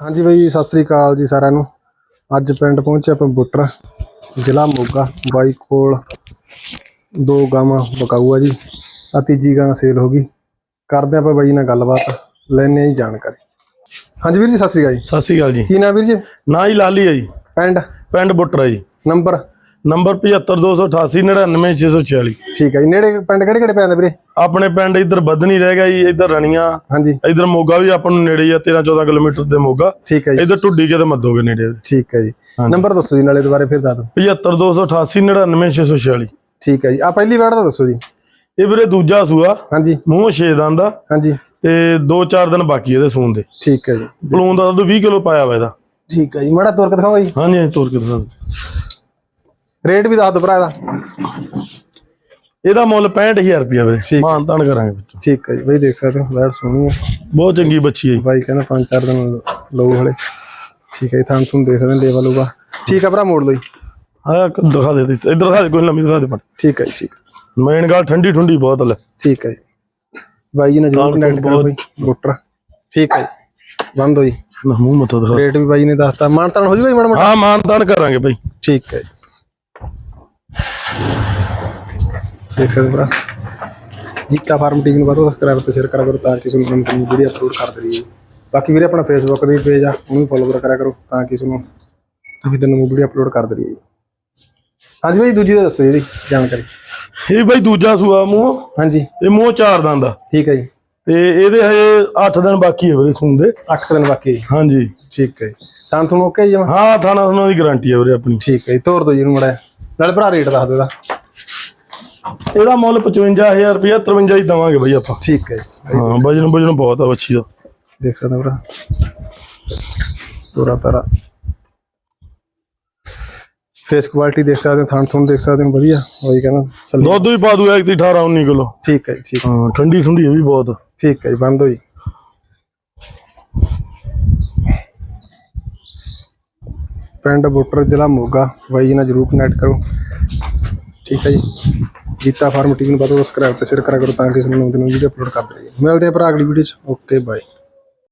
ਹਾਂਜੀ ਬਾਈ ਸਤਿ ਸ੍ਰੀ ਅਕਾਲ ਜੀ ਸਾਰਿਆਂ ਨੂੰ। ਅੱਜ ਪਿੰਡ ਪਹੁੰਚੇ ਆਪਾਂ ਬੁੱਟਰ ਜ਼ਿਲ੍ਹਾ ਮੋਗਾ ਬਾਈ ਕੋਲ ਦੋ ਗਾਵਾਂ ਬਕਾਊ ਆ ਜੀ ਆ ਤੀਜੀ ਗਾਂ ਸੇਲ ਹੋ ਗਈ। ਕਰਦੇ ਆਪਾਂ ਬਾਈ ਨਾਲ ਗੱਲਬਾਤ ਲੈਣੇ ਆ ਜੀ ਜਾਣਕਾਰੀ। ਹਾਂਜੀ ਵੀਰ ਜੀ ਸਤਿ ਸ੍ਰੀ ਅਕਾਲ ਜੀ। ਸਤਿ ਸ਼੍ਰੀ ਅਕਾਲ ਜੀ। ਕੀ ਨਾਮ ਵੀਰ ਜੀ? ਨਾ ਹੀ ਲਾਲੀ ਹੈ ਜੀ। ਪਿੰਡ? ਪਿੰਡ ਬੁੱਟਰਾ ਜੀ। ਨੰਬਰ? ਨੰਬਰ 7528899646 ਠੀਕ ਹੈ ਜੀ। ਨੇੜੇ ਪਿੰਡ ਕਿਹੜੇ ਕਿਹੜੇ ਪੈਂਦੇ ਵੀਰੇ? ਆਪਣੇ ਪਿੰਡ ਇੱਧਰ ਬਦਨੀ ਰਹਿ ਗਿਆ ਜੀ ਇੱਧਰ ਰਣੀਆਂ। ਹਾਂਜੀ। ਇੱਧਰ ਮੋਗਾ ਵੀ ਆਪਾਂ ਨੂੰ ਨੇੜੇ ਆ 13 14 ਕਿਲੋਮੀਟਰ ਤੇ ਮੋਗਾ। ਠੀਕ ਹੈ ਜੀ। ਇੱਧਰ ਟੁੱਡੀ ਕੇ ਤੇ ਮੱਦੋਗੇ ਨੇੜੇ ਠੀਕ ਹੈ ਜੀ। ਨੰਬਰ ਦੱਸੋ ਜੀ ਨਾਲੇ ਦੁਬਾਰੇ ਫਿਰ ਦੱਸ ਦਿਓ। 7528899646 ਠੀਕ ਹੈ ਜੀ। ਆ ਪਹਿਲੀ ਵਾਰ ਦਾ ਦੱਸੋ ਜੀ। ਇਹ ਵੀਰੇ ਦੂਜਾ ਸੂਆ। ਹਾਂਜੀ। ਮੂੰਹ ਛੇ ਦੰਦ ਦਾ ਹਾਂਜੀ। ਤੇ 2-4 ਦਿਨ ਬਾਕੀ ਇਹਦੇ ਸੂਣ ਦੇ। ਠੀਕ ਹੈ ਜੀ। ਪਲੂਨ ਦਾ ਦੁੱਧ 20 ਕਿਲੋ ਪਾਇਆ ਵਾ ਇਹਦਾ। ਠੀਕ ਹੈ ਜੀ। ਮਾੜਾ ਤੁਰ ਕੇ ਦਿਖਾਓ ਜੀ। ਹਾਂਜੀ ਤੋਰ ਕੇ ਦੱਸਾਂ ਰੇਟ ਵੀ ਦੱਸ ਦਿਓ ਭਰਾ ਇਹਦਾ। ਇਹਦਾ ਮੁੱਲ 65000 ਰੁਪਇਆ ਵੀਰੇ। ਮਾਨ ਤਾਨ ਕਰਾਂਗੇ ਵਿੱਚੋਂ। ਠੀਕ ਹੈ ਜੀ ਬਈ ਦੇਖ ਸਕਦੇ ਹੋ ਵੈਟ ਸੋਹਣੀ ਹੈ। ਬਹੁਤ ਚੰਗੀ ਬੱਚੀ ਹੈ ਜੀ। ਬਾਈ ਕਹਿੰਦਾ ਪੰਜ ਚਾਰ ਦਿਨ ਲਓ ਹਲੇ। ਠੀਕ ਹੈ ਜੀ ਥਾਂ ਤੁਹਾਨੂੰ ਦੇਖ ਸਕਦੇ ਹੋ ਲੇਵਲ ਹੋਊਗਾ ਠੀਕ ਹੈ ਭਰਾ ਮੋੜ ਲਓ ਜੀ। ਹਾਂ ਦਿਖਾ ਦੇ ਇੱਧਰ ਦਿਖਾ ਦੇ ਕੋਈ ਲੰਮੀ ਦਿਖਾ ਦੇ ਠੀਕ ਹੈ ਜੀ ਠੀਕ। ਮੇਨ ਗੱਲ ਠੰਡੀ ਠੰਡੀ ਬਹੁਤ ਲੈ। ਠੀਕ ਹੈ ਜੀ। ਬਾਈ ਜੀ ਨੇ ਜਰੂਰ ਕਨੈਕਟ ਕਰੋ ਬਈ ਬੁੱਟਰ ਠੀਕ ਹੈ ਜੀ ਬੰਦ ਹੋ ਜੀ। ਨਾ ਮੂੰਹ ਦਿਖਾ। ਰੇਟ ਵੀ ਬਾਈ ਨੇ ਦੱਸਤਾ। ਮਾਨਤਾਨ ਹੋ ਜੂਗਾ ਜੀ ਮਾੜਾ ਮੋਟਾ? ਹਾਂ ਮਾਨ ਤਾਨ ਕਰਾਂਗੇ ਭਾਈ ਠੀਕ ਹੈ ਜੀ। ਦੇਖ ਸਕਦੇ ਭਰਾ ਜੀਤਾ ਫਾਰਮ ਟੀਮ ਨੂੰ ਬਾਅਦ ਸਬਸਕ੍ਰਾਈਬ ਤੇ ਸ਼ੇਅਰ ਕਰਾ ਕਰੋ ਤਾਂ ਕਿ ਤੁਹਾਨੂੰ ਨਵੀਂ ਵੀਡੀਓ ਅਪਲੋਡ ਕਰ ਦਈਏ ਬਾਕੀ ਵੀਰੇ ਆਪਣਾ ਫੇਸਬੁੱਕ ਦੀ ਪੇਜ ਆ ਉਹਨੂੰ ਫੋਲੋ ਕਰਿਆ ਕਰੋ ਤਾਂ ਕਿ ਤੁਹਾਨੂੰ ਤੁਸੀਂ ਤੈਨੂੰ ਵੀਡੀਓ ਅਪਲੋਡ ਕਰ ਦਈਏ ਹਾਂਜੀ ਬਾਈ ਦੂਜੀ ਦਾ ਦੱਸੋ ਇਹਦੀ ਜਾਣਕਾਰੀ ਇਹ ਭਾਈ ਦੂਜਾ ਸੂਆ ਮੂੰਹ। ਹਾਂਜੀ। ਇਹ ਮੂੰਹ ਚਾਰ ਦੰਦ ਦਾ। ਠੀਕ ਹੈ ਜੀ। ਤੇ ਇਹਦੇ ਹਜੇ 8 ਦਿਨ ਬਾਕੀ ਹੈ ਵੀਰੇ ਸੂਣ ਦੇ। 8 ਦਿਨ ਬਾਕੀ। ਹਾਂਜੀ। ਠੀਕ ਹੈ ਤਾਂ ਤੁਹਾਨੂੰ ਓਕੇ ਜੀ? ਹਾਂ ਥਾਣਾ ਥਾਣਾ ਦੀ ਗਾਰੰਟੀ ਹੈ ਵੀਰੇ ਆਪਣੀ। ਠੀਕ ਹੈ ਜੀ ਤੋਰ ਦੋ ਜੀ ਇਹਨੂੰ ਮੜਾ ਨਾਲ ਭਰਾ ਰੇਟ ਦੱਸ ਦਿਓ ਇਹਦਾ ਇਹਦਾ ਮੁੱਲ 55000 ਰੁਪਇਆ 53 ਹੀ ਦਵਾਂਗੇ ਭਾਈ ਆਪਾਂ। ਠੀਕ ਹੈ ਜੀ। ਹਾਂ ਵਜਨ ਵਜਨ ਬਹੁਤ ਆ ਬੱਚੀ ਦਾ। ਦੇਖ ਸਕਦੇ ਭਰਾ। ਤੋਰਾ ਤਾਰਾ। ਫੇਸ ਕੁਆਲਿਟੀ ਦੇਖ ਸਕਦੇ ਹੋ ਥਣ ਥਣ ਦੇਖ ਸਕਦੇ ਹੋ ਵਧੀਆ। ਉਹੀ ਕਹਿੰਦਾ ਦੁੱਧ ਵੀ ਪਾ ਦੂ ਇੱਕ ਦੀ 18 19 ਕਿਲੋ। ਠੀਕ ਹੈ ਠੀਕ। ਹਾਂ ਠੰਡੀ ਠੰਡੀ ਇਹ ਵੀ ਬਹੁਤ। ਠੀਕ ਹੈ ਜੀ ਬੰਦ ਹੋ ਪਿੰਡ ਬੁੱਟਰ ਜ਼ਿਲ੍ਹਾ ਮੋਗਾ। ਬਾਈ ਜੀ ਨਾਲ ਜਰੂਰ ਕਨੈਕਟ ਕਰੋ। ਠੀਕ ਹੈ ਜੀ। ਜੀਤਾ ਫਾਰਮ ਟੀਮ ਨੂੰ ਬਤੋ ਸਬਸਕ੍ਰਾਈਬ ਤੇ ਸ਼ੇਅਰ ਕਰਾ ਕਰੋ ਤਾਂ ਕਿ ਸਾਨੂੰ ਨਵੀਂ ਨਵੀਂ ਵੀਡੀਓ ਅਪਲੋਡ ਕਰਦੇ ਰਹੀਏ। ਮਿਲਦੇ ਆ ਭਰਾ ਅਗਲੀ ਵੀਡੀਓ ਚ। Okay bye